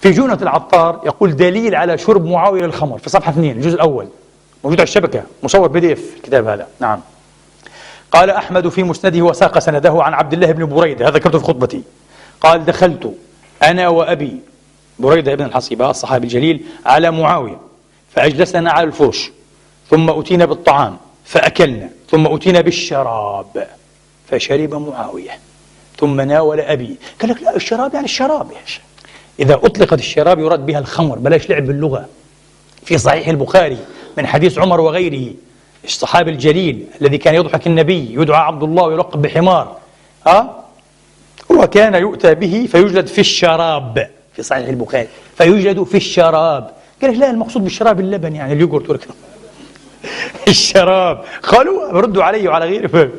في جونة العطار يقول دليل على شرب معاوية للخمر في صفحة اثنين الجزء الأول. موجود على الشبكة مصور بي دي إف الكتاب هذا. نعم. قال أحمد في مسنده وساق سنده عن عبد الله بن بريدة هذا ذكرته في خطبتي. قال دخلت أنا وأبي بريدة بن الحصيبة الصحابي الجليل على معاوية فأجلسنا على الفرش ثم أتينا بالطعام فأكلنا ثم أتينا بالشراب فشرب معاوية ثم ناول أبي. قال لك لا الشراب يعني الشراب يا شيخ إذا أطلقت الشراب يراد بها الخمر بلاش لعب باللغة. في صحيح البخاري من حديث عمر وغيره الصحابي الجليل الذي كان يضحك النبي يدعى عبد الله ويلقب بحمار ها وكان يؤتى به فيجلد في الشراب في صحيح البخاري فيوجد في الشراب. قال لا المقصود بالشراب اللبن يعني اليوغورت الشراب. قالوا ردوا علي وعلى غيره.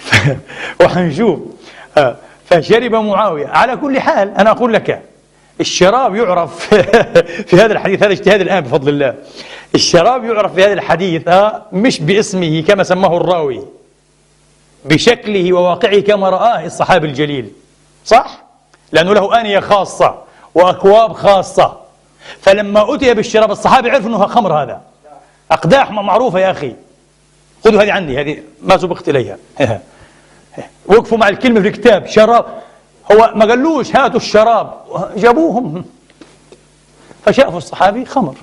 وحنشوف فشرب معاوية. على كل حال أنا أقول لك الشراب يعرف في هذا الحديث هذا اجتهاد الآن بفضل الله. الشراب يعرف في هذا الحديث مش باسمه كما سماه الراوي بشكله وواقعه كما رآه الصحابي الجليل. صح؟ لأنه له آنية خاصة وأكواب خاصة. فلما أتي بالشراب الصحابي عرف أنه خمر هذا. أقداح معروفة يا أخي. خذوا هذه عني هذه ما سبقت إليها. وقفوا مع الكلمة في الكتاب شراب. هو ما قالوش هاتوا الشراب. جابوهم. فشافوا الصحابي خمر.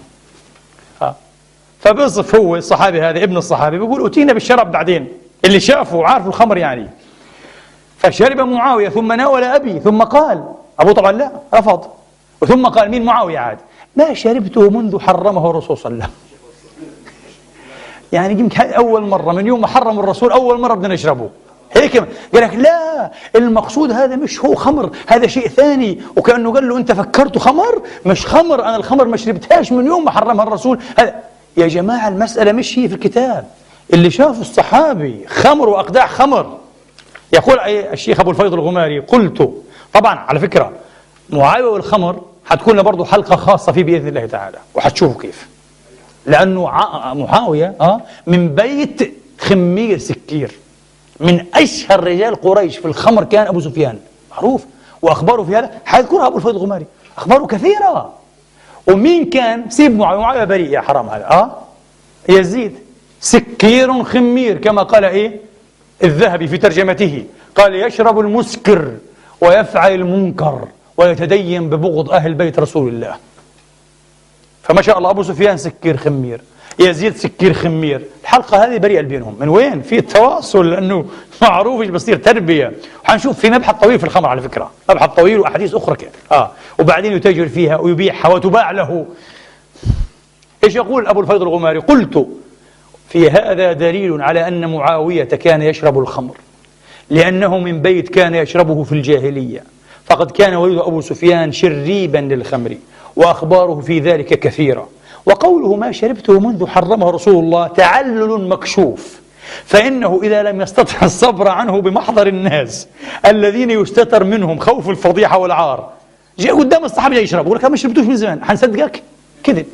فبيصف هو الصحابي هذا ابن الصحابي بيقول أتينا بالشراب بعدين. اللي شافه عارف الخمر يعني. فشرب معاوية ثم ناول أبي ثم قال أبو طبعا لا رفض. وثم قال مين معاوية عاد؟ ما شربته منذ حرمه الرسول صلى الله عليه وسلم. يعني يمكن أول مرة من يوم ما حرم الرسول أول مرة بدنا نشربه. هيك قال لك لا المقصود هذا مش هو خمر هذا شيء ثاني. وكأنه قال له أنت فكرته خمر؟ مش خمر أنا الخمر ما شربتهاش من يوم ما حرمها الرسول. هذا يا جماعة المسألة مش هي في الكتاب. اللي شافه الصحابي خمر وأقداح خمر. يقول الشيخ أبو الفيض الغماري قلت طبعا على فكرة معاوية والخمر حتكون برضه حلقة خاصة فيه بإذن الله تعالى وحتشوفوا كيف. لأنه معاوية آه من بيت خمير سكير. من أشهر رجال قريش في الخمر كان أبو سفيان. معروف. وأخباره في هذا حيذكرها أبو الفيض الغماري. أخباره كثيرة. ومين كان؟ سيب معاوية معاوية بريء. يا حرام هذا أه؟ يزيد. سكير خمير كما قال إيه؟ الذهبي في ترجمته. قال يشرب المسكر ويفعل المنكر ويتدين ببغض أهل بيت رسول الله. فما شاء الله أبو سفيان سكير خمير. يزيد سكير خمير. الحلقة هذه بريئة بينهم. من وين؟ في تواصل لأنه معروف إيش بصير؟ تربية. حنشوف في مبحث طويل في الخمر على فكرة. مبحث طويل وأحاديث أخرى كيف. آه. وبعدين يتاجر فيها ويبيعها وتباع له. إيش يقول أبو الفيض الغماري؟ قلت في هذا دليل على أن معاوية كان يشرب الخمر. لأنه من بيت كان يشربه في الجاهلية. فقد كان ولد أبو سفيان شريبا للخمر. وأخباره في ذلك كثيرة وقوله ما شربته منذ حرمه رسول الله تعلل مكشوف فإنه إذا لم يستطع الصبر عنه بمحضر الناس الذين يستتر منهم خوف الفضيحة والعار جاء قدام الصحابة يشرب يقول لك ما شربتوش من زمان حنصدقك؟ كذب.